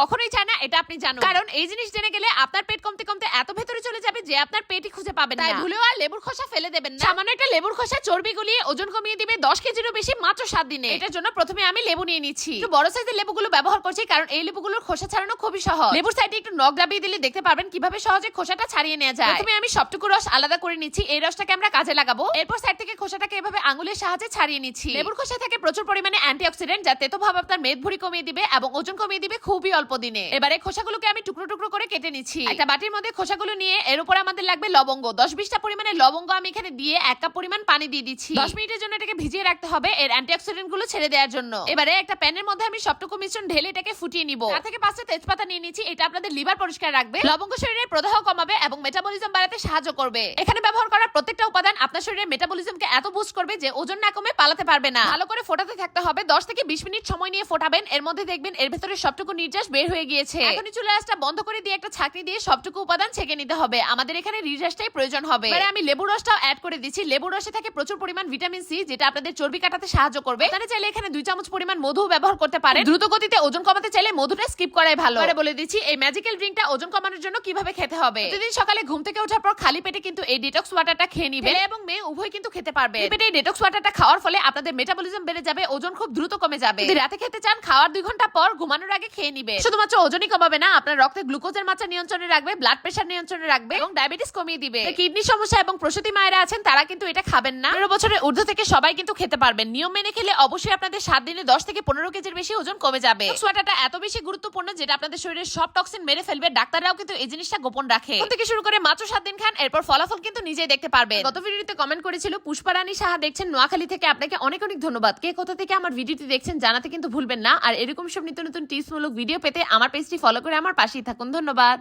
কখনোই চায় না এটা আপনি জানুন। কারণ এই জিনিস জেনে গেলে আপনার পেট কমতে কমতে এত ভেতরে চলে যাবে যে আপনার পেটই খুঁজে পাবেন তাই না। ভুলেও আর লেবুর খোসা ফেলে দেবেন না। সামান্য একটা লেবুর খোসা চর্বি গুলিয়ে ওজন কমিয়ে দিবে দশ কেজিরও বেশি মাত্র সাত দিনে। এটার জন্য প্রথমে আমি লেবু নিয়ে নিচ্ছি। একটু বড় সাইজের লেবুগুলো ব্যবহার করছি কারণ এই লেবুগুলোর খোসা ছাড়ানো খুবই সহজ। লেবুর সাইডে একটু নখ দাবিয়ে দিলে দেখতে পারবেন কীভাবে সহজে খোসাটা ছাড়িয়ে নেওয়া যায়। প্রথমে আমি সবটুকু রস আলাদা করে নিচ্ছি এই রসটাকে আমরা কাজে লাগাবো। এরপর সাইড থেকে খোসাটাকে এভাবে আঙুলের সাহায্যে ছাড়িয়ে নিচ্ছি। লেবুর খোসা থেকে প্রচুর পরিমাণে অ্যান্টিঅক্সিডেন্ট যা তেতো ভাব আপনার মেদ ভুঁড়ি কমিয়ে দিবে এবং ওজন কমিয়ে দিবে খুবই অল্প দিনে। এবারে খোসাগুলোকে আমি টুকরো টুকরো করে কেটে নিচ্ছি। একটা বাটির মধ্যে খোসাগুলো নিয়ে এর উপর আমাদের লাগবে লবঙ্গ। দশ বিশটা পরিমাণে লবঙ্গ আমি এখানে দিয়ে এক কাপ পরিমাণ পানি দিয়ে দিচ্ছি। দশ মিনিটের জন্য এটাকে ভিজিয়ে রাখতে হবে এর অ্যান্টিঅক্সিডেন্টগুলো ছেড়ে দেওয়ার জন্য। এবারে একটা প্যানের মধ্যে আমি সবটুকু মিশ্রণ ঢেলে এটাকে ফুটিয়ে নিব। তার থেকে পাঁচটা তেজপাতা নিয়ে নিচ্ছি এটা আপনাদের লিভার পরিষ্কার রাখবে। লবঙ্গ শরীরের প্রদাহ কমাবে এবং মেটাবলিজম বাড়াতে সাহায্য করবে। এখানে ব্যবহার করা প্রত্যেকটা উপাদান আপনার শরীরের মেটাবলিজমকে এত বুস্ট করবে যে ওজন না কমে পালাতে পারবে না। ভালো করে ফোটাতে থাকতে হবে। দশ থেকে বিশ মিনিট সময় নিয়ে ফোটাবেন। এর মধ্যে দেখবেন এর ভেতরে সবটুকু নির্যাস বের হয়ে গিয়েছে। এখনই চুলা আঁচটা বন্ধ করে দিয়ে একটা ছাকনি দিয়ে সবটুকু উপাদান ছেঁকে নিতে হবে। আমাদের এখানে নির্যাসটাই প্রয়োজন হবে। এবারে আমি লেবু রসটাও অ্যাড করে দিচ্ছি। লেবু রসে থাকে প্রচুর পরিমাণ ভিটামিন সি যেটা আপনাদের চর্বি কাটাতে সাহায্য করবে। আপনারা চাইলে এখানে দুই চামচ পরিমাণ মধু ব্যবহার করতে পারেন। দ্রুত গতিতে ওজন কমাতে চাইলে মধুটা স্কিপ করাই ভালো। এবারে বলে দিচ্ছি এই ম্যাজিক্যাল ড্রিঙ্কটা ওজন কমানোর জন্য কীভাবে খেতে হবে? প্রতিদিন সকালে ঘুম থেকে ওঠার পর খালি পেটে কিন্তু এই ডিটক্স ওয়াটারটা খেয়ে নিবে। এবং মেয়ে উভয় কিন্তু খেতে পারবে। এই পেটে এই ডিটক্স ওয়াটারটা খাওয়ার ফলে আপনাদের মেটাবলিজম বেড়ে যাবে ওজন খুব দ্রুত কমে যাবে। যদি রাতে খেতে চান খাওয়ার দুই ঘণ্টা পর ঘুমানোর আগে খেয়ে নিবে শুধুমাত্র ওজনই কমাবে না। আপনার রক্তে গ্লুকোজের মাত্রা নিয়ন্ত্রণে রাখবে ব্লাড প্রেশার নিয়ন্ত্রণে রাখবে এবং ডায়াবেটিস কমিয়ে দিবে। কিডনি সমস্যা এবং প্রসূতি মায়েরা আছেন তারা কিন্তু এটা খাবেন না। পনেরো বছরের ঊর্ধ্ব থেকে সবাই কিন্তু খেতে পারবেন। নিয়ম মেনে খেলে অবশ্যই আপনাদের সাত দিনে দশ থেকে পনেরো কেজির বেশি ওজন কমে যাবে। সোয়াটারটা এত বেশি গুরুত্বপূর্ণ যেটা আপনাদের শরীরের সব টক্সিন মেরে ফেলবে। ডাক্তাররাও কিন্তু এই জিনিসটা গোপন রাখে। থেকে শুরু করে মাত্র সাত দিন খান এরপর ফলাফল কিন্তু নিজেই দেখতে পারবেন। গত ভিডিওতে কমেন্ট করেছিল পুষ্পারানী সাহা দেখছেন নোয়াখালী থেকে। আপনাকে অনেক অনেক ধন্যবাদ। কে কোথা থেকে আমার ভিডিওটি দেখছেন জানাতে কিন্তু ভুলবেন না। আর এরকম সব নিত্য নতুন টিপস মূলক ভিডিও আমার পেজটি ফলো করে আমার পাশেই থাকুন। ধন্যবাদ।